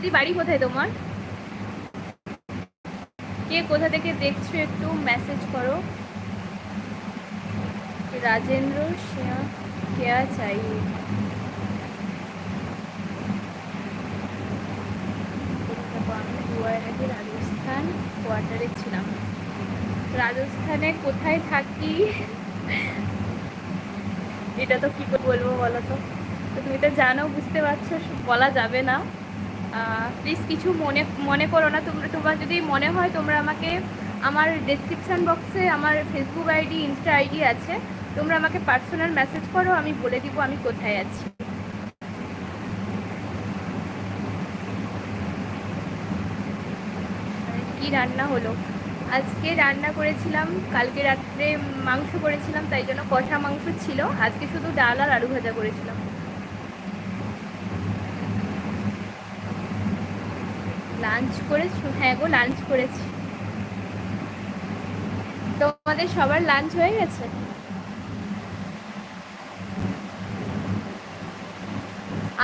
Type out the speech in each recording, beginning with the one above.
দিদি বাড়ি কোথায় তোমার? কে কোথা থেকে দেখছ একটু মেসেজ করো। রাজেন্দ্র শ্রেয়া কেয়া চাই আমি দুয়ার আগে রাজস্থান কোয়ার্টারে ছিলাম। রাজস্থানে কোথায় থাকি? এটা তো কী বলব বলো তো তুমি তো জানো, বুঝতে পারছ, বলা যাবে না। প্লিজ কিছু মনে মনে করো না। তোমরা তোমার যদি মনে হয়, তোমরা আমাকে আমার ডেসক্রিপশান বক্সে আমার ফেসবুক আইডি ইনস্টা আইডি আছে। তোমরা আমাকে পার্সোনাল মেসেজ করো, আমি বলে দিব আমি কোথায় আছি। কি রান্না হলো? আজকে রান্না করেছিলাম, কালকে রাত্রে মাংস করেছিলাম, তাই জন্য কষা মাংস ছিল। আজকে শুধু ডাল আর আলু ভাজা করেছিলাম। লাঞ্চ করেছ হ্যাঁ গো, লাঞ্চ করেছি। তোমাদের সবার লাঞ্চ হয়ে গেছে?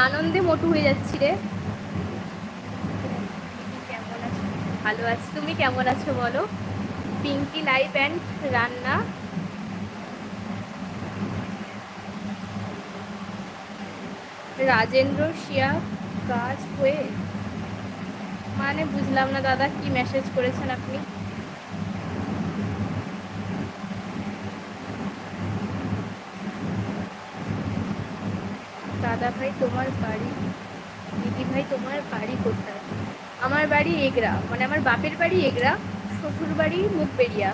আনন্দে মোটু হয়ে যাচ্ছি রে। কেমন আছো? ভালো আছি। তুমি কেমন আছো বলো? পিঙ্কি লাইভ অ্যান্ড রান্না। রাজেন্দ্র শিয়া, কাজ হয়ে মানে বুঝলাম না দাদা, কি মেসেজ করেছেন আপনি? দাদা ভাই, তোমার বাড়ি? দিদি ভাই, তোমার বাড়ি কোথায়? আমার বাড়ি এগরা মানে আমার বাপের বাড়ি এগরা, শ্বশুর বাড়ি মুখবেড়িয়া।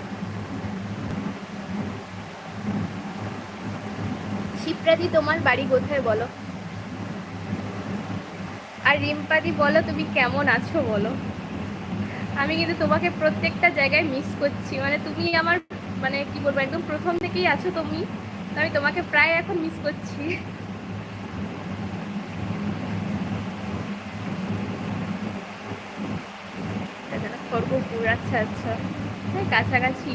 শিপ্রাদি তোমার বাড়ি কোথায় বলো? আর রিম্পাদি, বলো তুমি কেমন আছো বলো? আমি কিন্তু তোমাকে প্রত্যেকটা জায়গায় মিস করছি। মানে তুমি আমার মানে কি বলব, একদম প্রথম থেকেই আছো তুমি। আমি তোমাকে প্রায় এখন মিস করছি। খড়গপুর আচ্ছা আচ্ছা। কাছাকাছি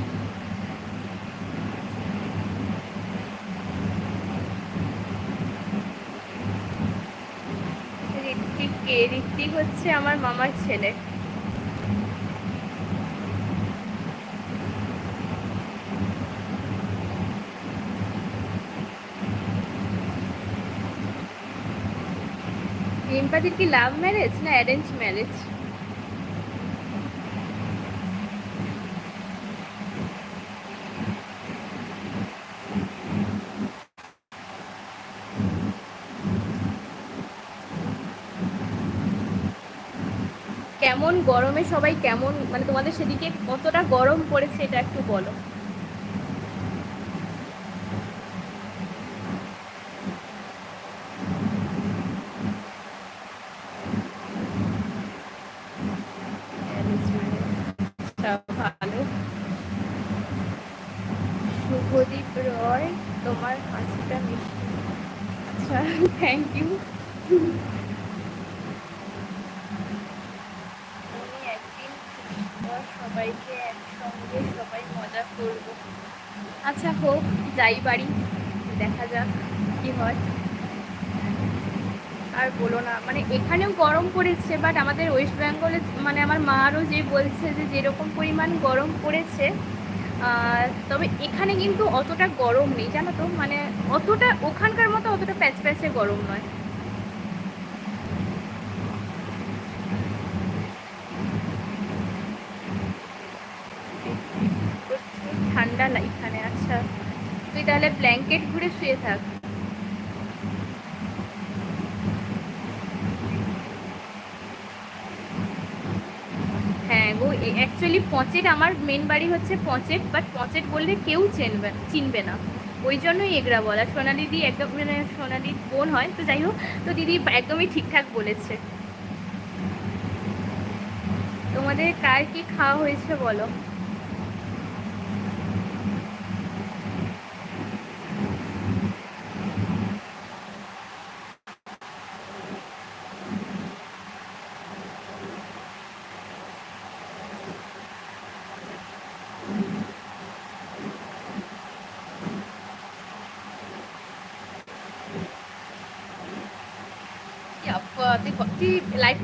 ঋত্বিক কে ঋত্বিক হচ্ছে আমার মামার ছেলে। রিম্পাদির কি লাভ ম্যারেজ না অ্যারেঞ্জ ম্যারেজ কেমন গরমে সবাই কেমন মানে তোমাদের সেদিকে কতটা গরম পড়েছে এটা একটু বলো। ভালো শুভদীপ রয় তোমার হাসিটা মিষ্টি। আচ্ছা থ্যাংক ইউ সবাইকে একসঙ্গে সবাই মজা করব। আচ্ছা হোক, যাই বাড়ি, দেখা যাক কি হয়। আর বলো না মানে এখানেও গরম পড়েছে বাট আমাদের ওয়েস্ট বেঙ্গলে মানে আমার মা আরও যে বলছে যে যেরকম পরিমাণ গরম পড়েছে তবে এখানে কিন্তু অতটা গরম নেই, জানো তো? মানে অতটা, ওখানকার মতো অতটা প্যাচ প্যাচে গরম নয়। ঠান্ডা এখানে আচ্ছা। তুই তাহলে ব্ল্যাঙ্কেট ঘুরে শুয়ে থাক। হ্যাঁ গো অ্যাকচুয়ালি পচেট আমার মেন বাড়ি হচ্ছে পচেট বাট পচেট বললে কেউ চেনবে, চিনবে না। ওই জন্যই এগরা বলা। সোনালি দি একদম মানে সোনালি বোন হয়, তো যাই হোক, তো দিদি একদমই ঠিকঠাক বলেছে। তোমাদের কার কি খাওয়া হয়েছে বলো? তুই তুই লাইভ